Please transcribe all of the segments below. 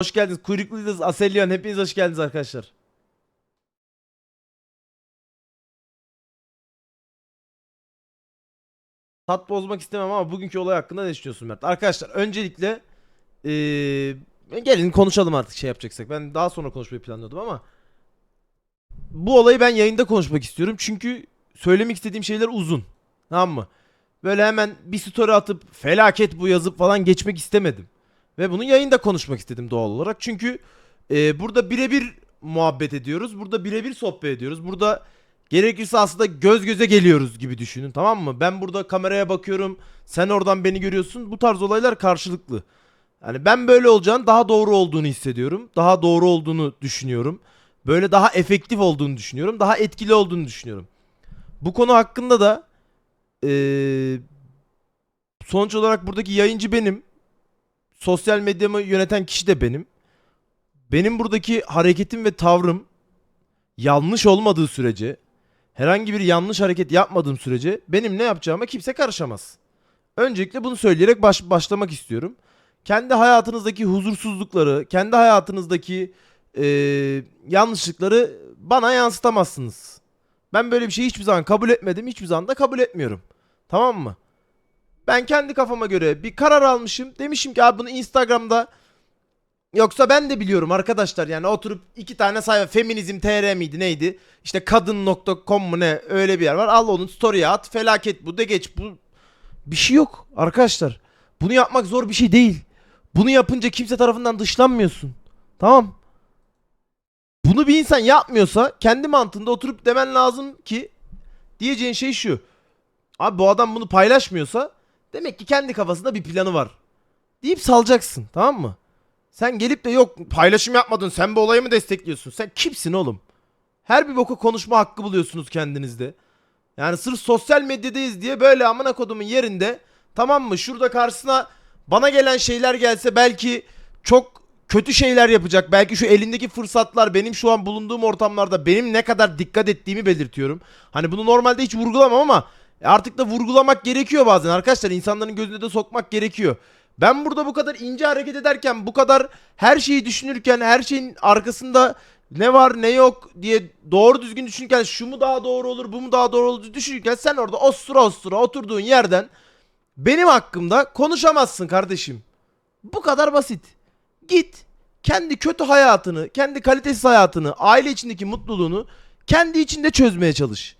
Hoş geldiniz. Kuyruklu Yıldız, Aselyan hepiniz hoş geldiniz arkadaşlar. Tat bozmak istemem ama bugünkü olay hakkında ne düşünüyorsun Mert? Arkadaşlar öncelikle eee, gelin konuşalım artık şey yapacaksak. Ben daha sonra konuşmayı planlıyordum ama bu olayı ben yayında konuşmak istiyorum. Çünkü söylemek istediğim şeyler uzun. Tamam mı? Böyle hemen bir story atıp felaket bu yazıp falan geçmek istemedim. Ve bunu yayında konuşmak istedim doğal olarak. Çünkü e, burada birebir muhabbet ediyoruz. Burada birebir sohbet ediyoruz. Burada gerekirse aslında göz göze geliyoruz gibi düşünün tamam mı? Ben burada kameraya bakıyorum. Sen oradan beni görüyorsun. Bu tarz olaylar karşılıklı. Yani ben böyle olacağını daha doğru olduğunu hissediyorum. Daha doğru olduğunu düşünüyorum. Böyle daha efektif olduğunu düşünüyorum. Daha etkili olduğunu düşünüyorum. Bu konu hakkında da eee, sonuç olarak buradaki yayıncı benim sosyal medyamı yöneten kişi de benim. Benim buradaki hareketim ve tavrım yanlış olmadığı sürece, herhangi bir yanlış hareket yapmadığım sürece benim ne yapacağıma kimse karışamaz. Öncelikle bunu söyleyerek baş, başlamak istiyorum. Kendi hayatınızdaki huzursuzlukları, kendi hayatınızdaki eee, yanlışlıkları bana yansıtamazsınız. Ben böyle bir şeyi hiçbir zaman kabul etmedim, hiçbir zaman da kabul etmiyorum. Tamam mı? Ben kendi kafama göre bir karar almışım. Demişim ki abi bunu Instagram'da Yoksa ben de biliyorum arkadaşlar yani oturup iki tane sayfa feminizm tr miydi neydi? İşte kadın.com mu ne öyle bir yer var. Al onun story'e at felaket bu de geç bu. Bir şey yok arkadaşlar. Bunu yapmak zor bir şey değil. Bunu yapınca kimse tarafından dışlanmıyorsun. Tamam. Bunu bir insan yapmıyorsa kendi mantığında oturup demen lazım ki diyeceğin şey şu. Abi bu adam bunu paylaşmıyorsa demek ki kendi kafasında bir planı var. Deyip salacaksın tamam mı? Sen gelip de yok paylaşım yapmadın sen bu olayı mı destekliyorsun? Sen kimsin oğlum? Her bir boku konuşma hakkı buluyorsunuz kendinizde. Yani sırf sosyal medyadayız diye böyle amına kodumun yerinde tamam mı? Şurada karşısına bana gelen şeyler gelse belki çok kötü şeyler yapacak. Belki şu elindeki fırsatlar benim şu an bulunduğum ortamlarda benim ne kadar dikkat ettiğimi belirtiyorum. Hani bunu normalde hiç vurgulamam ama artık da vurgulamak gerekiyor bazen arkadaşlar. insanların gözüne de sokmak gerekiyor. Ben burada bu kadar ince hareket ederken, bu kadar her şeyi düşünürken, her şeyin arkasında ne var ne yok diye doğru düzgün düşünürken şu mu daha doğru olur, bu mu daha doğru olur düşünürken sen orada ostura ostura oturduğun yerden benim hakkımda konuşamazsın kardeşim. Bu kadar basit. Git kendi kötü hayatını, kendi kalitesiz hayatını, aile içindeki mutluluğunu kendi içinde çözmeye çalış.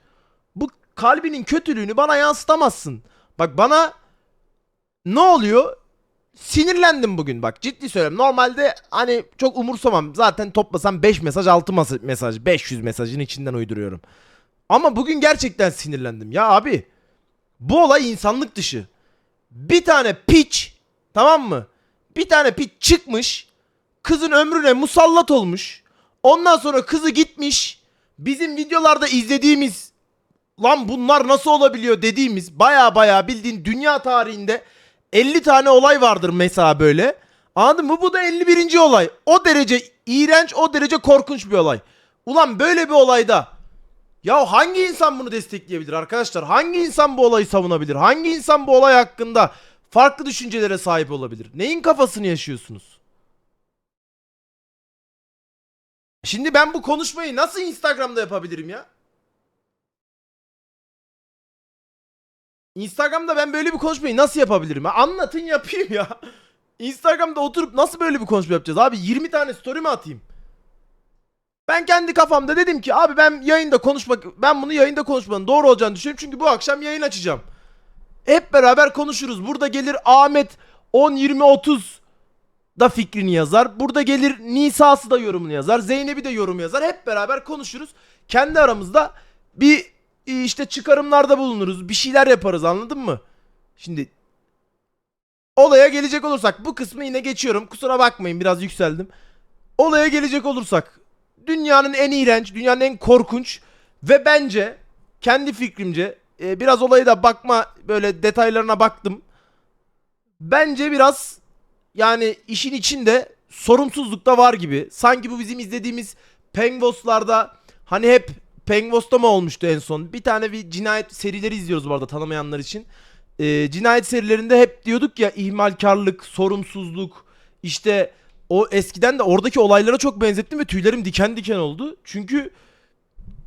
Kalbinin kötülüğünü bana yansıtamazsın. Bak bana ne oluyor? Sinirlendim bugün bak ciddi söylüyorum. Normalde hani çok umursamam. Zaten toplasam 5 mesaj 6 mas- mesaj 500 mesajın içinden uyduruyorum. Ama bugün gerçekten sinirlendim. Ya abi bu olay insanlık dışı. Bir tane piç tamam mı? Bir tane piç çıkmış. Kızın ömrüne musallat olmuş. Ondan sonra kızı gitmiş. Bizim videolarda izlediğimiz lan bunlar nasıl olabiliyor dediğimiz baya baya bildiğin dünya tarihinde 50 tane olay vardır mesela böyle. Anladın mı? Bu da 51. olay. O derece iğrenç, o derece korkunç bir olay. Ulan böyle bir olayda ya hangi insan bunu destekleyebilir arkadaşlar? Hangi insan bu olayı savunabilir? Hangi insan bu olay hakkında farklı düşüncelere sahip olabilir? Neyin kafasını yaşıyorsunuz? Şimdi ben bu konuşmayı nasıl Instagram'da yapabilirim ya? Instagram'da ben böyle bir konuşmayı nasıl yapabilirim? ya? Anlatın yapayım ya. Instagram'da oturup nasıl böyle bir konuşma yapacağız? Abi 20 tane story mi atayım? Ben kendi kafamda dedim ki abi ben yayında konuşmak ben bunu yayında konuşmanın doğru olacağını düşünüyorum çünkü bu akşam yayın açacağım. Hep beraber konuşuruz. Burada gelir Ahmet 10 20 30 da fikrini yazar. Burada gelir Nisa'sı da yorumunu yazar. Zeynep'i de yorum yazar. Hep beraber konuşuruz. Kendi aramızda bir işte çıkarımlarda bulunuruz. Bir şeyler yaparız anladın mı? Şimdi olaya gelecek olursak bu kısmı yine geçiyorum. Kusura bakmayın biraz yükseldim. Olaya gelecek olursak dünyanın en iğrenç, dünyanın en korkunç ve bence kendi fikrimce e, biraz olaya da bakma böyle detaylarına baktım. Bence biraz yani işin içinde sorumsuzluk da var gibi. Sanki bu bizim izlediğimiz Pengvos'larda hani hep Pengvos'ta mı olmuştu en son? Bir tane bir cinayet serileri izliyoruz bu arada tanımayanlar için. Ee, cinayet serilerinde hep diyorduk ya ihmalkarlık, sorumsuzluk, işte o eskiden de oradaki olaylara çok benzettim ve tüylerim diken diken oldu. Çünkü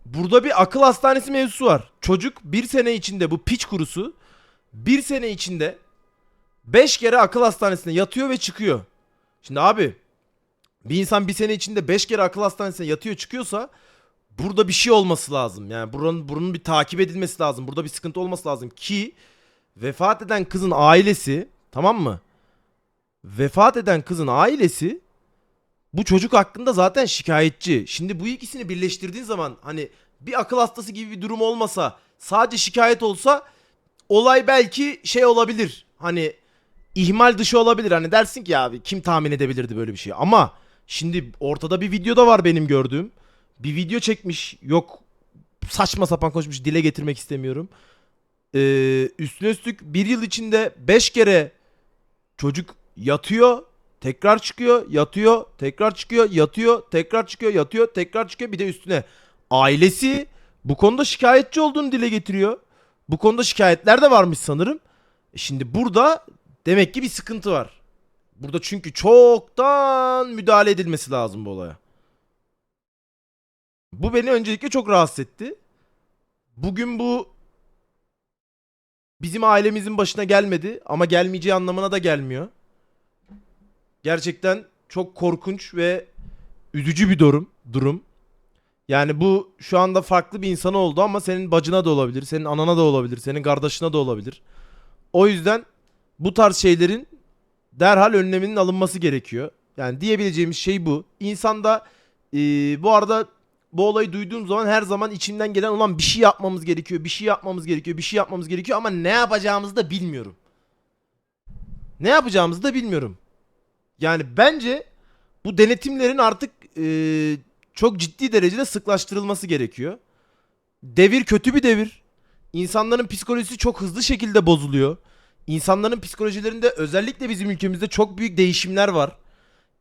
burada bir akıl hastanesi mevzusu var. Çocuk bir sene içinde bu piç kurusu bir sene içinde 5 kere akıl hastanesine yatıyor ve çıkıyor. Şimdi abi bir insan bir sene içinde 5 kere akıl hastanesine yatıyor çıkıyorsa burada bir şey olması lazım. Yani buranın, bunun bir takip edilmesi lazım. Burada bir sıkıntı olması lazım ki vefat eden kızın ailesi tamam mı? Vefat eden kızın ailesi bu çocuk hakkında zaten şikayetçi. Şimdi bu ikisini birleştirdiğin zaman hani bir akıl hastası gibi bir durum olmasa sadece şikayet olsa olay belki şey olabilir. Hani ihmal dışı olabilir. Hani dersin ki abi kim tahmin edebilirdi böyle bir şey. Ama şimdi ortada bir video da var benim gördüğüm. Bir video çekmiş. Yok saçma sapan konuşmuş. Dile getirmek istemiyorum. Ee, üstüne üstlük bir yıl içinde 5 kere çocuk yatıyor. Tekrar çıkıyor, yatıyor, tekrar çıkıyor, yatıyor, tekrar çıkıyor, yatıyor, tekrar çıkıyor. Bir de üstüne ailesi bu konuda şikayetçi olduğunu dile getiriyor. Bu konuda şikayetler de varmış sanırım. E Şimdi burada demek ki bir sıkıntı var. Burada çünkü çoktan müdahale edilmesi lazım bu olaya. Bu beni öncelikle çok rahatsız etti. Bugün bu bizim ailemizin başına gelmedi ama gelmeyeceği anlamına da gelmiyor. Gerçekten çok korkunç ve üzücü bir durum. Durum. Yani bu şu anda farklı bir insan oldu ama senin bacına da olabilir, senin anana da olabilir, senin kardeşine de olabilir. O yüzden bu tarz şeylerin derhal önleminin alınması gerekiyor. Yani diyebileceğimiz şey bu. İnsanda eee, bu arada bu olayı duyduğum zaman her zaman içimden gelen olan bir şey yapmamız gerekiyor, bir şey yapmamız gerekiyor, bir şey yapmamız gerekiyor ama ne yapacağımızı da bilmiyorum. Ne yapacağımızı da bilmiyorum. Yani bence bu denetimlerin artık eee, çok ciddi derecede sıklaştırılması gerekiyor. Devir kötü bir devir. İnsanların psikolojisi çok hızlı şekilde bozuluyor. İnsanların psikolojilerinde özellikle bizim ülkemizde çok büyük değişimler var.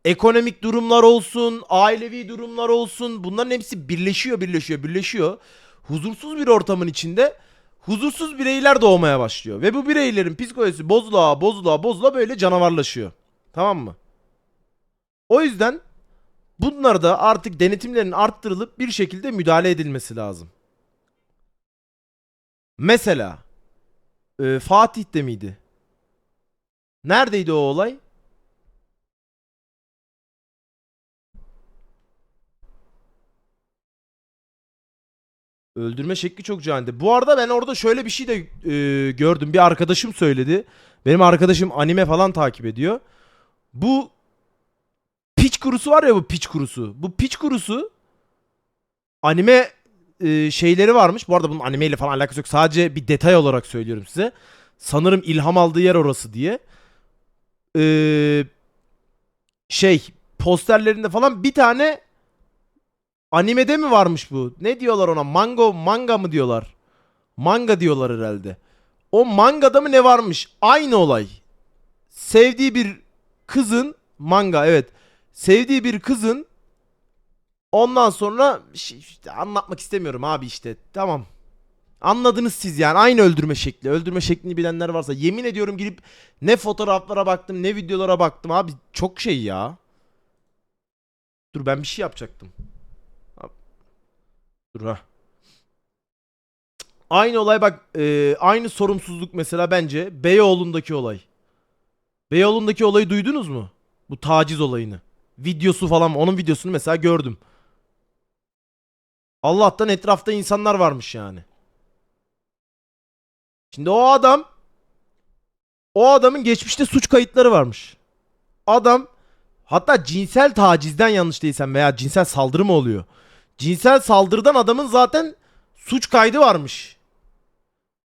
Ekonomik durumlar olsun, ailevi durumlar olsun bunların hepsi birleşiyor, birleşiyor, birleşiyor. Huzursuz bir ortamın içinde huzursuz bireyler doğmaya başlıyor. Ve bu bireylerin psikolojisi bozula bozula bozula böyle canavarlaşıyor. Tamam mı? O yüzden bunlarda artık denetimlerin arttırılıp bir şekilde müdahale edilmesi lazım. Mesela e, Fatih'te miydi? Neredeydi o olay? Öldürme şekli çok caniydi. Bu arada ben orada şöyle bir şey de e, gördüm. Bir arkadaşım söyledi. Benim arkadaşım anime falan takip ediyor. Bu piç kurusu var ya bu piç kurusu. Bu piç kurusu anime e, şeyleri varmış. Bu arada bunun animeyle falan alakası yok. Sadece bir detay olarak söylüyorum size. Sanırım ilham aldığı yer orası diye. Ee, şey posterlerinde falan bir tane animede mi varmış bu? Ne diyorlar ona? Mango manga mı diyorlar? Manga diyorlar herhalde. O mangada mı ne varmış? Aynı olay. Sevdiği bir kızın manga evet. Sevdiği bir kızın ondan sonra şey- işte anlatmak istemiyorum abi işte. Tamam. Anladınız siz yani. Aynı öldürme şekli. Öldürme şeklini bilenler varsa yemin ediyorum girip ne fotoğraflara baktım ne videolara baktım abi. Çok şey ya. Dur ben bir şey yapacaktım. Dur ha. Aynı olay bak e, aynı sorumsuzluk mesela bence Beyoğlu'ndaki olay. Beyoğlu'ndaki olayı duydunuz mu? Bu taciz olayını. Videosu falan onun videosunu mesela gördüm. Allah'tan etrafta insanlar varmış yani. Şimdi o adam o adamın geçmişte suç kayıtları varmış. Adam hatta cinsel tacizden yanlış değilsem veya cinsel saldırı mı oluyor? Cinsel saldırıdan adamın zaten suç kaydı varmış.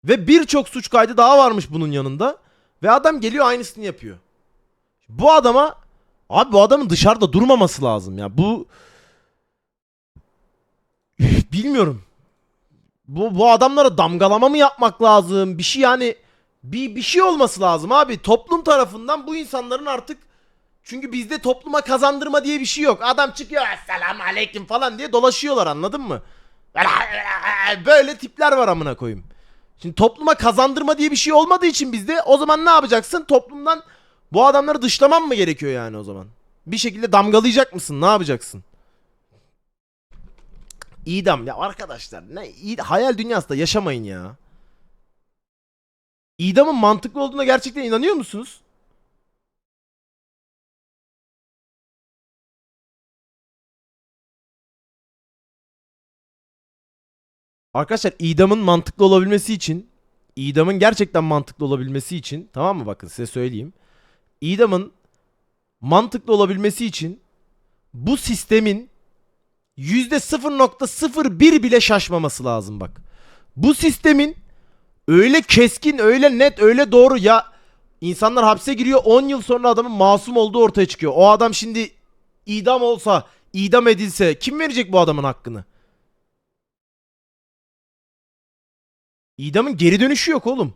Ve birçok suç kaydı daha varmış bunun yanında. Ve adam geliyor aynısını yapıyor. Bu adama abi bu adamın dışarıda durmaması lazım ya. Bu bilmiyorum. Bu, bu adamlara damgalama mı yapmak lazım? Bir şey yani bir, bir şey olması lazım abi. Toplum tarafından bu insanların artık çünkü bizde topluma kazandırma diye bir şey yok. Adam çıkıyor selamun aleyküm falan diye dolaşıyorlar anladın mı? Böyle tipler var amına koyayım. Şimdi topluma kazandırma diye bir şey olmadığı için bizde o zaman ne yapacaksın? Toplumdan bu adamları dışlaman mı gerekiyor yani o zaman? Bir şekilde damgalayacak mısın? Ne yapacaksın? İdam ya arkadaşlar ne iyi- hayal dünyasında yaşamayın ya. İdamın mantıklı olduğuna gerçekten inanıyor musunuz? Arkadaşlar idamın mantıklı olabilmesi için idamın gerçekten mantıklı olabilmesi için tamam mı bakın size söyleyeyim. İdamın mantıklı olabilmesi için bu sistemin %0.01 bile şaşmaması lazım bak. Bu sistemin öyle keskin, öyle net, öyle doğru ya insanlar hapse giriyor 10 yıl sonra adamın masum olduğu ortaya çıkıyor. O adam şimdi idam olsa, idam edilse kim verecek bu adamın hakkını? İdamın geri dönüşü yok oğlum.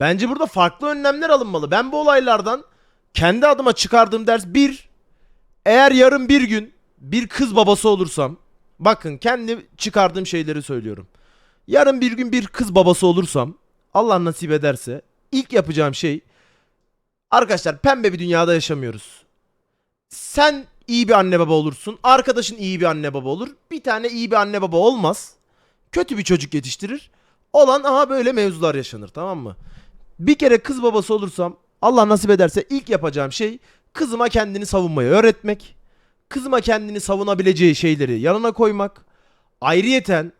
Bence burada farklı önlemler alınmalı. Ben bu olaylardan kendi adıma çıkardığım ders bir eğer yarın bir gün bir kız babası olursam bakın kendi çıkardığım şeyleri söylüyorum. Yarın bir gün bir kız babası olursam Allah nasip ederse ilk yapacağım şey arkadaşlar pembe bir dünyada yaşamıyoruz. Sen iyi bir anne baba olursun. Arkadaşın iyi bir anne baba olur. Bir tane iyi bir anne baba olmaz. Kötü bir çocuk yetiştirir. Olan aha böyle mevzular yaşanır tamam mı? Bir kere kız babası olursam Allah nasip ederse ilk yapacağım şey kızıma kendini savunmayı öğretmek. Kızıma kendini savunabileceği şeyleri yanına koymak. Ayrıyeten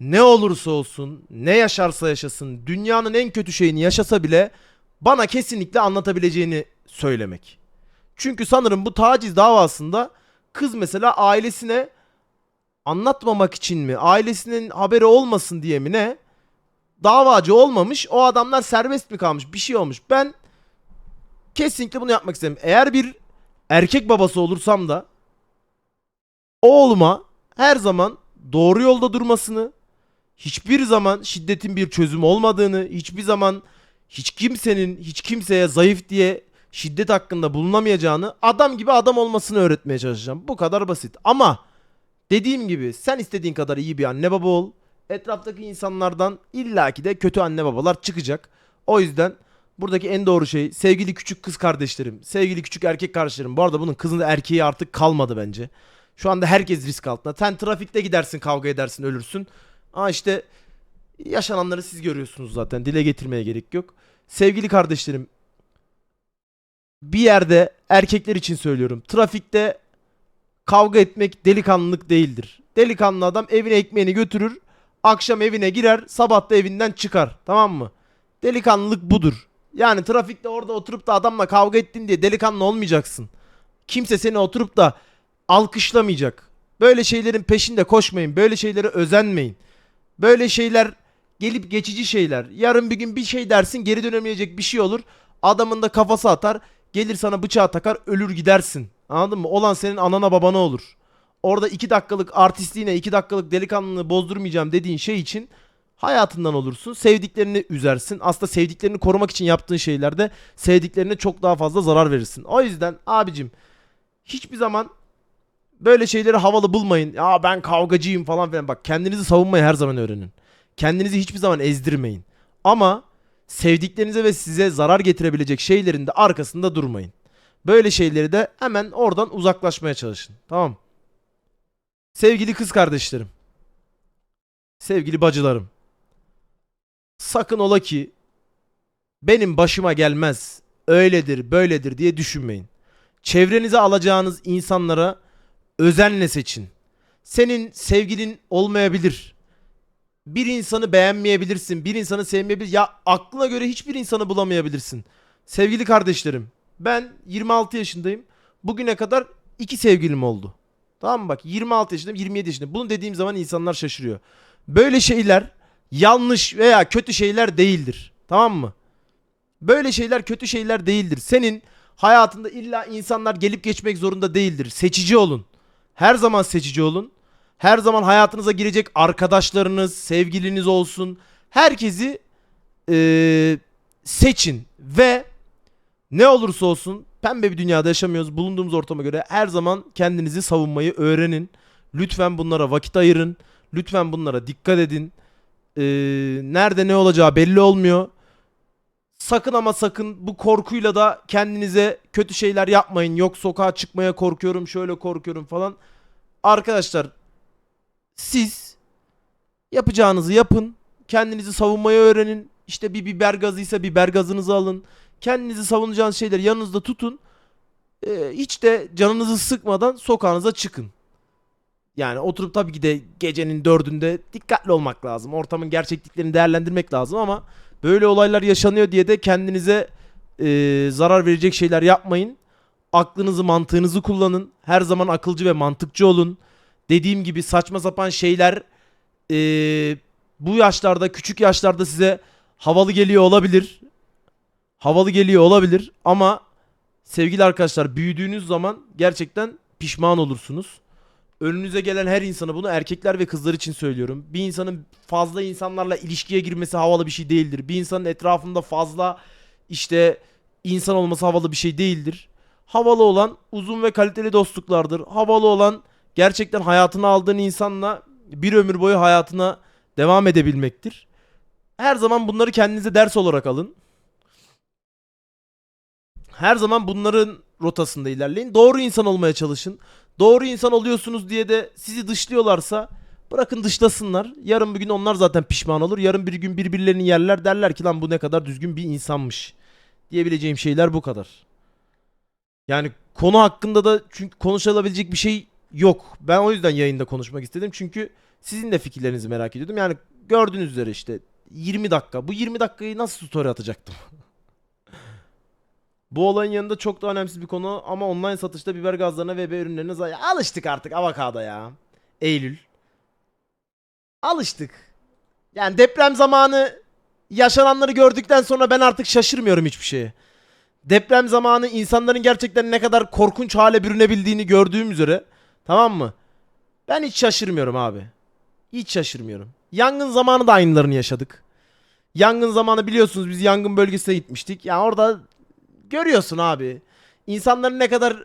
ne olursa olsun, ne yaşarsa yaşasın, dünyanın en kötü şeyini yaşasa bile bana kesinlikle anlatabileceğini söylemek. Çünkü sanırım bu taciz davasında kız mesela ailesine anlatmamak için mi, ailesinin haberi olmasın diye mi ne? Davacı olmamış, o adamlar serbest mi kalmış, bir şey olmuş. Ben kesinlikle bunu yapmak isterim. Eğer bir erkek babası olursam da oğluma her zaman doğru yolda durmasını, hiçbir zaman şiddetin bir çözüm olmadığını, hiçbir zaman hiç kimsenin hiç kimseye zayıf diye şiddet hakkında bulunamayacağını, adam gibi adam olmasını öğretmeye çalışacağım. Bu kadar basit. Ama dediğim gibi sen istediğin kadar iyi bir anne baba ol. Etraftaki insanlardan illaki de kötü anne babalar çıkacak. O yüzden buradaki en doğru şey sevgili küçük kız kardeşlerim, sevgili küçük erkek kardeşlerim. Bu arada bunun kızın erkeği artık kalmadı bence. Şu anda herkes risk altında. Sen trafikte gidersin, kavga edersin, ölürsün. Aa işte yaşananları siz görüyorsunuz zaten. Dile getirmeye gerek yok. Sevgili kardeşlerim, bir yerde erkekler için söylüyorum. Trafikte kavga etmek delikanlılık değildir. Delikanlı adam evine ekmeğini götürür. Akşam evine girer, sabah da evinden çıkar. Tamam mı? Delikanlılık budur. Yani trafikte orada oturup da adamla kavga ettin diye delikanlı olmayacaksın. Kimse seni oturup da alkışlamayacak. Böyle şeylerin peşinde koşmayın. Böyle şeylere özenmeyin. Böyle şeyler gelip geçici şeyler. Yarın bir gün bir şey dersin geri dönemeyecek bir şey olur. Adamın da kafası atar. Gelir sana bıçağı takar ölür gidersin. Anladın mı? Olan senin anana babana olur. Orada iki dakikalık artistliğine iki dakikalık delikanlılığı bozdurmayacağım dediğin şey için hayatından olursun. Sevdiklerini üzersin. Aslında sevdiklerini korumak için yaptığın şeylerde sevdiklerine çok daha fazla zarar verirsin. O yüzden abicim hiçbir zaman böyle şeyleri havalı bulmayın. Ya ben kavgacıyım falan filan. Bak kendinizi savunmayı her zaman öğrenin. Kendinizi hiçbir zaman ezdirmeyin. Ama sevdiklerinize ve size zarar getirebilecek şeylerin de arkasında durmayın. Böyle şeyleri de hemen oradan uzaklaşmaya çalışın. Tamam. Sevgili kız kardeşlerim. Sevgili bacılarım. Sakın ola ki benim başıma gelmez. Öyledir, böyledir diye düşünmeyin. Çevrenize alacağınız insanlara özenle seçin. Senin sevgilin olmayabilir. Bir insanı beğenmeyebilirsin. Bir insanı sevmeyebilir. Ya aklına göre hiçbir insanı bulamayabilirsin. Sevgili kardeşlerim. Ben 26 yaşındayım. Bugüne kadar iki sevgilim oldu. Tamam mı bak 26 yaşındayım 27 yaşındayım. Bunu dediğim zaman insanlar şaşırıyor. Böyle şeyler yanlış veya kötü şeyler değildir. Tamam mı? Böyle şeyler kötü şeyler değildir. Senin hayatında illa insanlar gelip geçmek zorunda değildir. Seçici olun. Her zaman seçici olun. Her zaman hayatınıza girecek arkadaşlarınız, sevgiliniz olsun. Herkesi eee, seçin ve ne olursa olsun pembe bir dünyada yaşamıyoruz. Bulunduğumuz ortama göre her zaman kendinizi savunmayı öğrenin. Lütfen bunlara vakit ayırın. Lütfen bunlara dikkat edin. Ee, nerede ne olacağı belli olmuyor. sakın ama sakın bu korkuyla da kendinize kötü şeyler yapmayın. Yok sokağa çıkmaya korkuyorum, şöyle korkuyorum falan. Arkadaşlar siz yapacağınızı yapın. Kendinizi savunmayı öğrenin. İşte bir biber gazıysa biber gazınızı alın. Kendinizi savunacağınız şeyleri yanınızda tutun. Ee, hiç de canınızı sıkmadan sokağınıza çıkın. Yani oturup tabii ki de gecenin dördünde dikkatli olmak lazım. Ortamın gerçekliklerini değerlendirmek lazım ama böyle olaylar yaşanıyor diye de kendinize e, zarar verecek şeyler yapmayın. Aklınızı mantığınızı kullanın. Her zaman akılcı ve mantıkçı olun. Dediğim gibi saçma sapan şeyler e, bu yaşlarda küçük yaşlarda size havalı geliyor olabilir. Havalı geliyor olabilir ama sevgili arkadaşlar büyüdüğünüz zaman gerçekten pişman olursunuz. Önünüze gelen her insana bunu erkekler ve kızlar için söylüyorum. Bir insanın fazla insanlarla ilişkiye girmesi havalı bir şey değildir. Bir insanın etrafında fazla işte insan olması havalı bir şey değildir. Havalı olan uzun ve kaliteli dostluklardır. Havalı olan gerçekten hayatına aldığın insanla bir ömür boyu hayatına devam edebilmektir. Her zaman bunları kendinize ders olarak alın. Her zaman bunların rotasında ilerleyin. Doğru insan olmaya çalışın. Doğru insan oluyorsunuz diye de sizi dışlıyorlarsa bırakın dışlasınlar. Yarın bir gün onlar zaten pişman olur. Yarın bir gün birbirlerini yerler derler ki lan bu ne kadar düzgün bir insanmış. Diyebileceğim şeyler bu kadar. Yani konu hakkında da çünkü konuşulabilecek bir şey yok. Ben o yüzden yayında konuşmak istedim. Çünkü sizin de fikirlerinizi merak ediyordum. Yani gördüğünüz üzere işte 20 dakika. Bu 20 dakikayı nasıl story atacaktım? Bu olayın yanında çok da önemsiz bir konu ama online satışta biber gazlarına ve biber ürünlerine zay- alıştık artık avokado ya. Eylül. Alıştık. Yani deprem zamanı yaşananları gördükten sonra ben artık şaşırmıyorum hiçbir şeye. Deprem zamanı insanların gerçekten ne kadar korkunç hale bürünebildiğini gördüğüm üzere tamam mı? Ben hiç şaşırmıyorum abi. Hiç şaşırmıyorum. Yangın zamanı da aynılarını yaşadık. Yangın zamanı biliyorsunuz biz yangın bölgesine gitmiştik. Yani orada görüyorsun abi. İnsanların ne kadar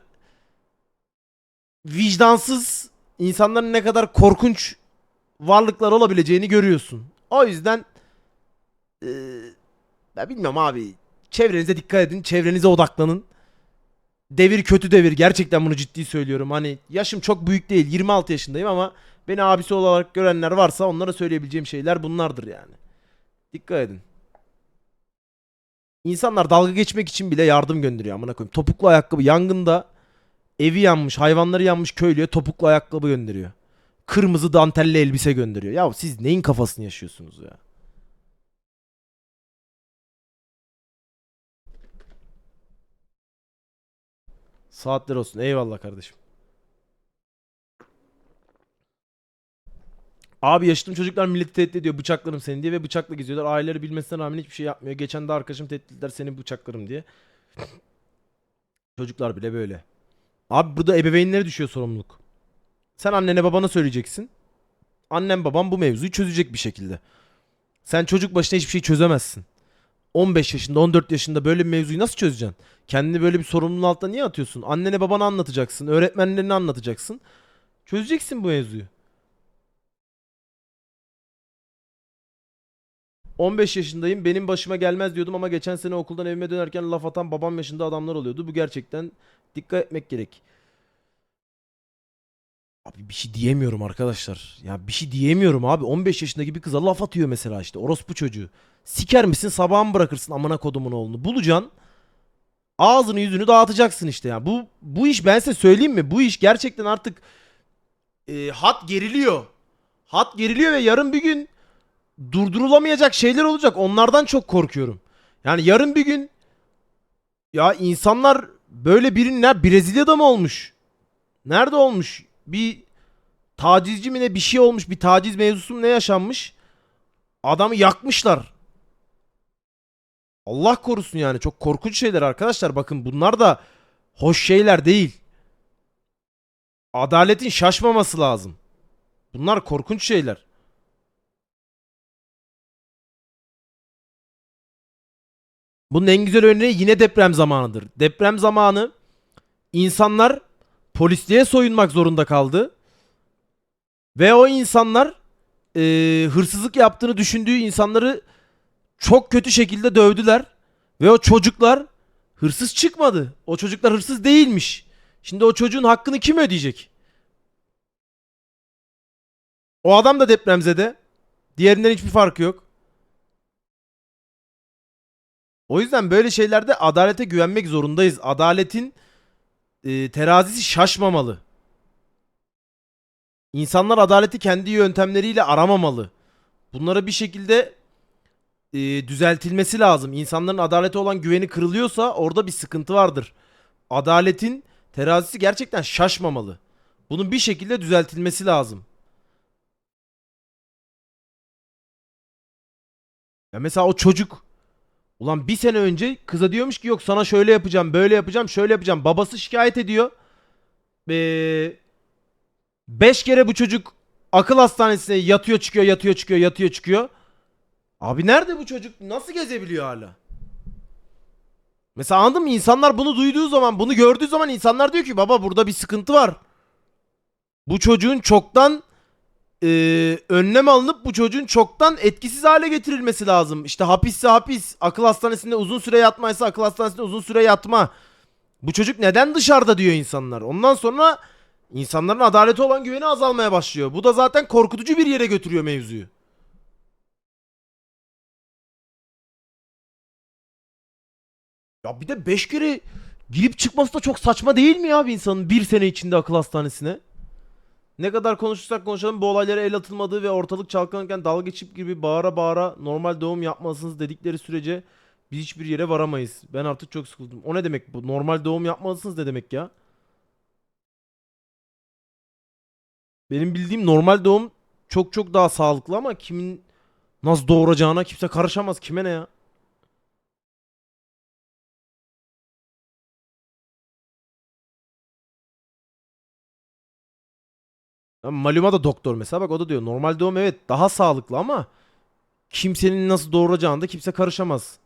vicdansız, insanların ne kadar korkunç varlıklar olabileceğini görüyorsun. O yüzden eee ben bilmiyorum abi. Çevrenize dikkat edin, çevrenize odaklanın. Devir kötü devir. Gerçekten bunu ciddi söylüyorum. Hani yaşım çok büyük değil. 26 yaşındayım ama beni abisi olarak görenler varsa onlara söyleyebileceğim şeyler bunlardır yani. Dikkat edin. İnsanlar dalga geçmek için bile yardım gönderiyor amına koyayım. Topuklu ayakkabı yangında evi yanmış, hayvanları yanmış köylüye topuklu ayakkabı gönderiyor. Kırmızı dantelli elbise gönderiyor. Ya siz neyin kafasını yaşıyorsunuz ya? Saatler olsun. Eyvallah kardeşim. Abi yaşadığım çocuklar milleti tehdit ediyor bıçaklarım seni diye ve bıçakla geziyorlar. Aileleri bilmesine rağmen hiçbir şey yapmıyor. Geçen de arkadaşım tehdit ettiler seni bıçaklarım diye. Çocuklar bile böyle. Abi burada ebeveynlere düşüyor sorumluluk. Sen annene babana söyleyeceksin. Annem babam bu mevzuyu çözecek bir şekilde. Sen çocuk başına hiçbir şey çözemezsin. 15 yaşında 14 yaşında böyle bir mevzuyu nasıl çözeceksin? Kendini böyle bir sorumluluğun altına niye atıyorsun? Annene babana anlatacaksın. Öğretmenlerine anlatacaksın. Çözeceksin bu mevzuyu. 15 yaşındayım benim başıma gelmez diyordum ama geçen sene okuldan evime dönerken laf atan babam yaşında adamlar oluyordu. Bu gerçekten dikkat etmek gerek. Abi bir şey diyemiyorum arkadaşlar. Ya bir şey diyemiyorum abi. 15 yaşındaki bir kıza laf atıyor mesela işte. Orospu çocuğu. Siker misin sabah mı bırakırsın amına kodumun oğlunu. Bulacaksın. Ağzını yüzünü dağıtacaksın işte ya. Bu bu iş ben size söyleyeyim mi? Bu iş gerçekten artık e, hat geriliyor. Hat geriliyor ve yarın bir gün durdurulamayacak şeyler olacak. Onlardan çok korkuyorum. Yani yarın bir gün ya insanlar böyle birinin ne Brezilya'da mı olmuş? Nerede olmuş? Bir tacizci mi ne bir şey olmuş. Bir taciz mevzusu mu ne yaşanmış? Adamı yakmışlar. Allah korusun yani. Çok korkunç şeyler arkadaşlar. Bakın bunlar da hoş şeyler değil. Adaletin şaşmaması lazım. Bunlar korkunç şeyler. Bunun en güzel örneği yine deprem zamanıdır. Deprem zamanı insanlar polisliğe soyunmak zorunda kaldı. Ve o insanlar e, hırsızlık yaptığını düşündüğü insanları çok kötü şekilde dövdüler. Ve o çocuklar hırsız çıkmadı. O çocuklar hırsız değilmiş. Şimdi o çocuğun hakkını kim ödeyecek? O adam da depremzede. Diğerinden hiçbir farkı yok. O yüzden böyle şeylerde adalete güvenmek zorundayız. Adaletin e, terazisi şaşmamalı. İnsanlar adaleti kendi yöntemleriyle aramamalı. Bunlara bir şekilde e, düzeltilmesi lazım. İnsanların adalete olan güveni kırılıyorsa orada bir sıkıntı vardır. Adaletin terazisi gerçekten şaşmamalı. Bunun bir şekilde düzeltilmesi lazım. Ya mesela o çocuk ulan bir sene önce kıza diyormuş ki yok sana şöyle yapacağım, böyle yapacağım, şöyle yapacağım. Babası şikayet ediyor. Ee, beş kere bu çocuk akıl hastanesine yatıyor çıkıyor, yatıyor çıkıyor, yatıyor çıkıyor. Abi nerede bu çocuk? Nasıl gezebiliyor hala? Mesela anladın mı? İnsanlar bunu duyduğu zaman, bunu gördüğü zaman insanlar diyor ki baba burada bir sıkıntı var. Bu çocuğun çoktan e, önlem alınıp bu çocuğun çoktan etkisiz hale getirilmesi lazım. İşte hapisse hapis, akıl hastanesinde uzun süre yatmaysa akıl hastanesinde uzun süre yatma. Bu çocuk neden dışarıda diyor insanlar. Ondan sonra insanların adalete olan güveni azalmaya başlıyor. Bu da zaten korkutucu bir yere götürüyor mevzuyu. Ya bir de 5 kere girip çıkması da çok saçma değil mi ya bir insanın bir sene içinde akıl hastanesine? Ne kadar konuşursak konuşalım bu olaylara el atılmadığı ve ortalık çalkalanırken dalga geçip gibi bağıra bağıra normal doğum yapmalısınız dedikleri sürece biz hiçbir yere varamayız. Ben artık çok sıkıldım. O ne demek bu? Normal doğum yapmalısınız ne demek ya? Benim bildiğim normal doğum çok çok daha sağlıklı ama kimin nasıl doğuracağına kimse karışamaz. Kime ne ya? Maluma da doktor mesela bak o da diyor normal doğum evet daha sağlıklı ama kimsenin nasıl doğuracağına da kimse karışamaz.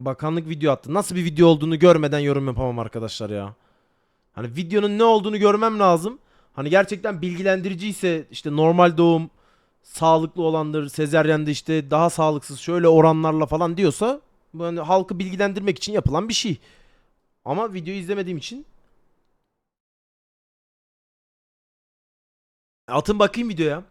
Bakanlık video attı. Nasıl bir video olduğunu görmeden yorum yapamam arkadaşlar ya. Hani videonun ne olduğunu görmem lazım. Hani gerçekten bilgilendirici ise işte normal doğum sağlıklı olandır, sezeryende işte daha sağlıksız şöyle oranlarla falan diyorsa bu hani halkı bilgilendirmek için yapılan bir şey. Ama videoyu izlemediğim için atın bakayım videoya.